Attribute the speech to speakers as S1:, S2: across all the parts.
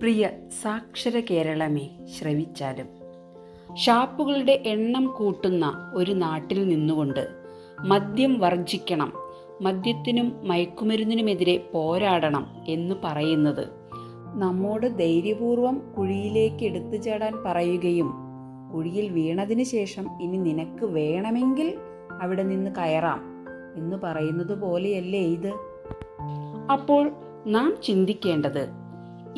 S1: പ്രിയ സാക്ഷര കേരളമേ ശ്രവിച്ചാലും. ഷാപ്പുകളുടെ എണ്ണം കൂട്ടുന്ന ഒരു നാട്ടിൽ നിന്നുകൊണ്ട് മദ്യം വർജിക്കണം മദ്യത്തിനും മയക്കുമരുന്നിനുമെതിരെ പോരാടണം എന്ന് പറയുന്നത് നമ്മോട് ധൈര്യപൂർവം കുഴിയിലേക്ക് എടുത്തു ചാടാൻ പറയുകയും കുഴിയിൽ വീണതിന് ശേഷം ഇനി നിനക്ക് വേണമെങ്കിൽ അവിടെ നിന്ന് കയറാം എന്ന് പറയുന്നത് പോലെയല്ലേ ഇത്? അപ്പോൾ നാം ചിന്തിക്കേണ്ടത്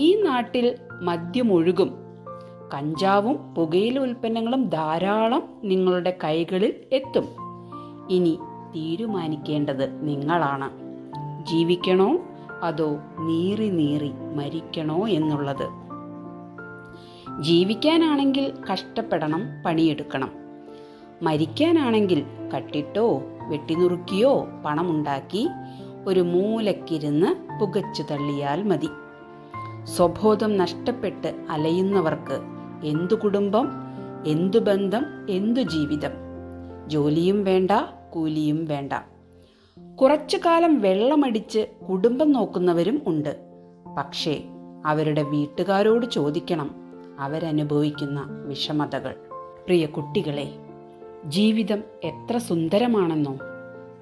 S1: ഈ നാട്ടിൽ മദ്യമൊഴുകും കഞ്ചാവും പുകയില ഉൽപ്പന്നങ്ങളും ധാരാളം നിങ്ങളുടെ കൈകളിൽ എത്തും. ഇനി തീരുമാനിക്കേണ്ടത് നിങ്ങളാണ്. ജീവിക്കണോ അതോ നീറി നീറി മരിക്കണോ എന്നുള്ളത്. ജീവിക്കാനാണെങ്കിൽ കഷ്ടപ്പെടണം പണിയെടുക്കണം. മരിക്കാനാണെങ്കിൽ കട്ടിട്ടോ വെട്ടിനുറുക്കിയോ പണമുണ്ടാക്കി ഒരു മൂലക്കിരുന്ന് പുകച്ചു തള്ളിയാൽ മതി. സ്വബോധം നഷ്ടപ്പെട്ട് അലയുന്നവർക്ക് എന്തു കുടുംബം എന്തു ബന്ധം എന്തു ജീവിതം? ജോലിയും വേണ്ട കൂലിയും വേണ്ട. കുറച്ചു കാലം വെള്ളമടിച്ച് കുടുംബം നോക്കുന്നവരും ഉണ്ട്. പക്ഷേ അവരുടെ വീട്ടുകാരോട് ചോദിക്കണം. അവരനുഭവിക്കുന്ന വിഷമതകൾ. പ്രിയ കുട്ടികളെ ജീവിതം എത്ര സുന്ദരമാണെന്നോ.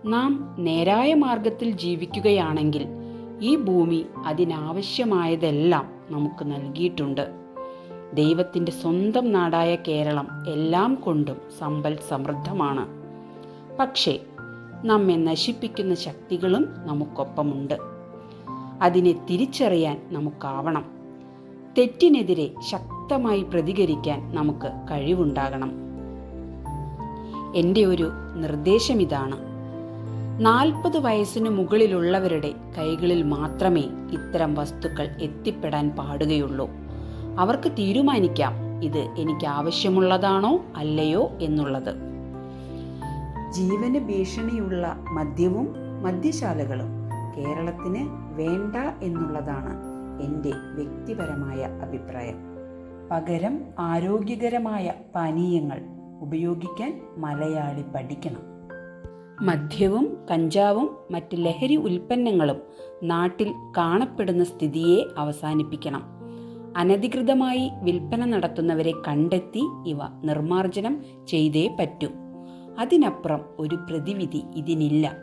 S1: നാം നേരായ മാർഗത്തിൽ ജീവിക്കുകയാണെങ്കിൽ ഈ ഭൂമി അതിനാവശ്യമായതെല്ലാം നമുക്ക് നൽകിയിട്ടുണ്ട്. ദൈവത്തിന്റെ സ്വന്തം നാടായ കേരളം എല്ലാം കൊണ്ടും സമ്പൽ സമൃദ്ധമാണ്. പക്ഷേ നമ്മെ നശിപ്പിക്കുന്ന ശക്തികളും നമുക്കൊപ്പമുണ്ട്. അതിനെ തിരിച്ചറിയാൻ നമുക്കാവണം. തെറ്റിനെതിരെ ശക്തമായി പ്രതികരിക്കാൻ നമുക്ക് കഴിവുണ്ടാകണം. എന്റെ ഒരു നിർദ്ദേശം ഇതാണ്. നാൽപ്പത് വയസ്സിന് മുകളിലുള്ളവരുടെ കൈകളിൽ മാത്രമേ ഇത്തരം വസ്തുക്കൾ എത്തിപ്പെടാൻ പാടുകയുള്ളൂ. അവർക്ക് തീരുമാനിക്കാം ഇത് എനിക്ക് ആവശ്യമുള്ളതാണോ അല്ലയോ എന്നുള്ളത്. ജീവന് ഭീഷണിയുള്ള മദ്യവും മദ്യശാലകളും കേരളത്തിന് വേണ്ട എന്നുള്ളതാണ് എന്റെ വ്യക്തിപരമായ അഭിപ്രായം. പകരം ആരോഗ്യകരമായ പാനീയങ്ങൾ ഉപയോഗിക്കാൻ മലയാളി പഠിക്കണം. മദ്യവും കഞ്ചാവും മറ്റ് ലഹരി ഉൽപ്പന്നങ്ങളും നാട്ടിൽ കാണപ്പെടുന്ന സ്ഥിതിയെ അവസാനിപ്പിക്കണം. അനധികൃതമായി വിൽപ്പന നടത്തുന്നവരെ കണ്ടെത്തി ഇവ നിർമാർജനം ചെയ്തേ പറ്റൂ. അതിനപ്പുറം ഒരു പ്രതിവിധി ഇതിനില്ല.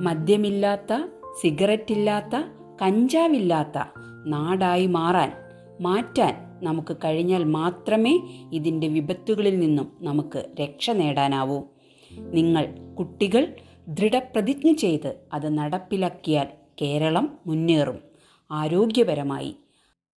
S1: മദ്യമില്ലാത്ത സിഗരറ്റില്ലാത്ത കഞ്ചാവില്ലാത്ത നാടായി മാറാൻ മാറ്റാൻ നമുക്ക് കഴിഞ്ഞാൽ മാത്രമേ ഇതിന്റെ വിപത്തുകളിൽ നിന്നും നമുക്ക് രക്ഷ നേടാനാവൂ. നിങ്ങൾ കുട്ടികൾ ദൃഢപ്രതിജ്ഞ ചെയ്ത് അത് നടപ്പിലാക്കിയാൽ കേരളം മുന്നേറും. ആരോഗ്യപരമായി